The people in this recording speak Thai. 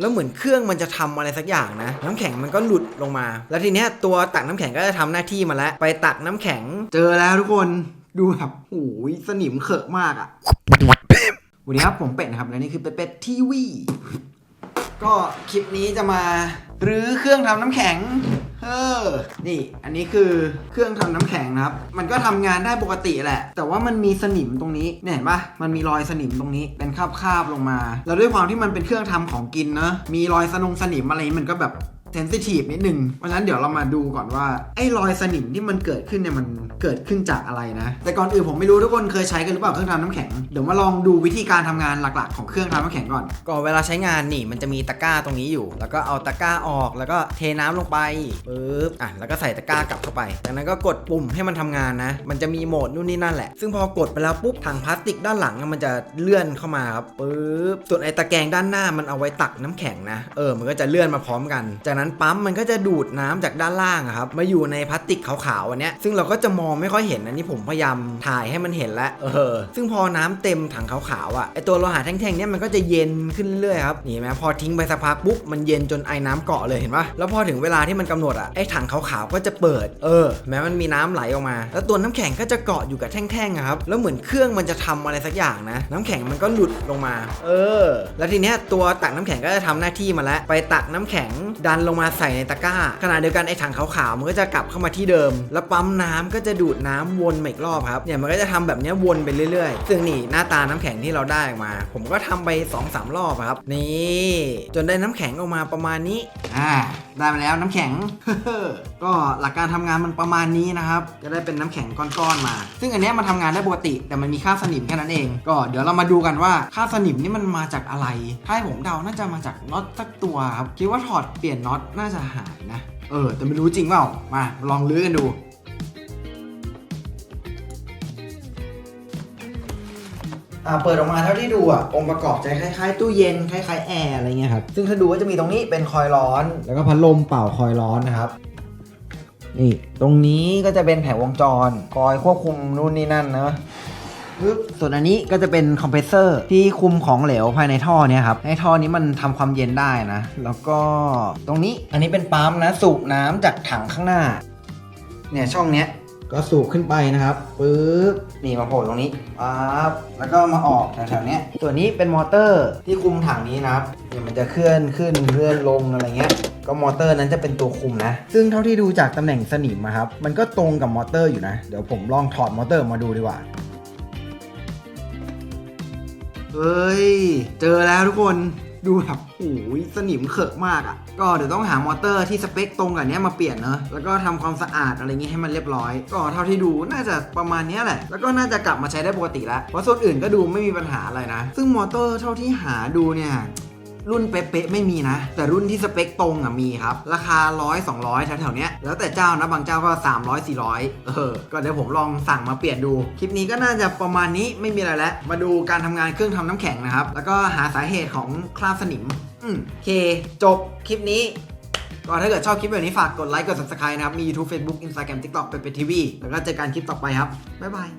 แล้วเหมือนเครื่องมันจะทำอะไรสักอย่างนะ น้ำแข็งมันก็หลุดลงมา แล้วทีเนี้ยตัวตักน้ำแข็งก็จะทำหน้าที่มาแล้ว ไปตักน้ำแข็ง เจอแล้วทุกคนดูแบบโอ้ยสนิมเขอะมากอะวันนี้ครับผมเป็ดนะครับและนี่คือเป็ดเป็ดทีวีก็คลิปนี้จะมารื้อเครื่องทำน้ำแข็ง เออ นี่ อันนี้คือเครื่องทำน้ำแข็งนะครับ มันก็ทำงานได้ปกติแหละ แต่ว่ามันมีสนิมตรงนี้ เนี่ยเห็นปะมันมีรอยสนิมตรงนี้ เป็นคาบๆลงมา แล้วด้วยความที่มันเป็นเครื่องทำของกินเนะ มีรอยสนงสนิมอะไรนี้มันก็แบบ ซนซิทีฟนิดนึง เพราะฉะนั้นเดี๋ยวเรามาดูก่อนว่า ไอ้รอยสนิมที่มันเกิดขึ้นเนี่ยมันเกิดขึ้นจากอะไรนะ แต่ก่อนอื่นผมไม่รู้ทุกคนเคยใช้กันหรือเปล่าเครื่องทำน้ำแข็ง เดี๋ยวมาลองดูวิธีการทำงานหลักๆ ของเครื่องทำน้ำแข็งก่อน ก่อนเวลาใช้งานนี่มันจะมีตะกร้าตรงนี้อยู่ แล้วก็เอาตะกร้าออก แล้วก็เทน้ำลงไปปึ๊บ อะ แล้วก็ใส่ตะกร้ากลับเข้าไป จากนั้นก็กดปุ่มให้มันทำงานนะ มันจะมีโหมดนู่นนี่นั่นแหละ ซึ่งพอกดไปแล้วปุ๊บถังพลาสติกด้านหลังมันจะเลื่อนเข้ามาครับปึ๊บ ส่วนไอ้ตะแกรงด้านหน้ามันเอาไว้ตักน้ำแข็งนะ เออ มันก็จะเลื่อนมาพร้อมกัน จากนั้นปั๊มมันก็จะดูดน้ำจากด้านล่างครับมาอยู่ในพลาสติกขาวๆอันเนี้ยซึ่งเราก็จะมองไม่ค่อยเห็นอันนี้ผมพยายามถ่ายให้มันเห็นแล้วเออ ซึ่งพอน้ำเต็มถังขาวๆอะไอตัวโลหะแท่งๆเนี้ยมันก็จะเย็นขึ้นเรื่อยๆครับนี่ไหมพอทิ้งไปสักพักปุ๊บมันเย็นจนไอ้น้ำเกาะเลยเห็นปะแล้วพอถึงเวลาที่มันกำหนดอะไอถังขาวๆก็จะเปิด เออ แม้มันมีน้ำไหลออกมา แล้วตัวน้ำแข็งก็จะเกาะอยู่กับแท่งๆอะครับแล้วเหมือนเครื่องมันจะทำอะไรสักอย่างนะ น้ำแข็งมันก็หลุดลงมา เออ แล้วทีเนี้ยตัวตักน้ำแข็งก็จะทำหน้าที่มาแล้วไปตักน้ำแข็งดันลงมาใส่ในตะกร้า ขณะเดียวกันไอ้ถังขาวๆมันก็จะกลับเข้ามาที่เดิม แล้วปั๊มน้ำก็จะดูดน้ำวนมาอีกรอบครับเนี่ยมันก็จะทำแบบนี้วนไปเรื่อยๆ ซึ่งนี่หน้าตาน้ำแข็งที่เราได้ออกมา ผมก็ทำไป2อสารอบครับ นี่จนได้น้ำแข็งออกมาประมาณนี้อ่าได้มาแล้วน้ำแข็ง ก็หลักการทำงานมันประมาณนี้นะครับ จะได้เป็นน้ำแข็งก้อนๆมา ซึ่งอันนี้มันทำงานได้ปกติ แต่มันมีค่าสนิมแค่นั้นเอง ก็เดี๋ยวเรามาดูกันว่าค่าสนิมนี่มันมาจากอะไร ถ้าให้ผมเดาน่าจะมาจากน็อตสักตัวครับคิดว่าถอดเปลี่ยนน็อตน่าจะหายนะ เออ แต่ไม่รู้จริงเปล่า มาลองลื้อกันดู อ่าเปิดออกมาเท่าที่ดูอะ องค์ประกอบจะคล้ายๆ ตู้เย็นคล้ายๆแอร์อะไรเงี้ยครับ ซึ่งถ้าดูก็จะมีตรงนี้เป็นคอยล์ร้อน แล้วก็พัดลมเป่าคอยล์ร้อนนะครับ นี่ ตรงนี้ก็จะเป็นแผงวงจร คอยควบคุมนู่นนี่นั่นนะ ส่วนอันนี้ก็จะเป็นคอมเพรสเซอร์ที่คุมของเหลวภายในท่อเนี่ยครับ ให้ท่อนี้มันทำความเย็นได้นะ แล้วก็ตรงนี้อันนี้เป็นปั๊มนะสูบน้ำจากถังข้างหน้า เนี่ยช่องเนี้ยก็สูบขึ้นไปนะครับปึ๊บนี่มาโผล่ตรงนี้ปั๊บแล้วก็มาออกแถวๆเนี้ยส่วนนี้เป็นมอเตอร์ที่คุมถังนี้นะครับเนี่ยมันจะเคลื่อนขึ้นเคลื่อนลงอะไรเงี้ย ก็มอเตอร์นั้นจะเป็นตัวคุมนะ ซึ่งเท่าที่ดูจากตำแหน่งสนิมอะครับ มันก็ตรงกับมอเตอร์อยู่นะ เดี๋ยวผมลองถอดมอเตอร์มาดูดีกว่า เฮ้ย เจอแล้วทุกคนดูแบบโอ้ยสนิมเขอะมากอะ่ะ ก็เดี๋ยวต้องหามอเตอร์ที่สเปคตรงกับเนี้ยมาเปลี่ยนเนอะแล้วก็ทำความสะอาดอะไรเงี้ยให้มันเรียบร้อย ก็เท่าที่ดูน่าจะประมาณเนี้ยแหละ แล้วก็น่าจะกลับมาใช้ได้ปกติแล้วเพราะส่วนอื่นก็ดูไม่มีปัญหาอะไรนะ ซึ่งมอเตอร์เท่าที่หาดูเนี่ย รุ่นเป๊ะๆไม่มีนะ แต่รุ่นที่สเปคตรงอะมีครับ ราคา 100 200แถวๆเนี้ยแล้วแต่เจ้านะบางเจ้าก็ 300 400 เออ ก็เดี๋ยวผมลองสั่งมาเปลี่ยนดู คลิปนี้ก็น่าจะประมาณนี้ไม่มีอะไรแล้ว มาดูการทำงานเครื่องทำน้ำแข็งนะครับ แล้วก็หาสาเหตุของคราบสนิมอืมโอเค จบคลิปนี้ก็ถ้าเกิดชอบคลิปแบบนี้ฝากกดไลค์กด subscribe นะครับ มี YouTube Facebook Instagram TikTok เป็นเป็นทีวีแล้วก็เจอกันคลิปต่อไปครับ บ๊ายบาย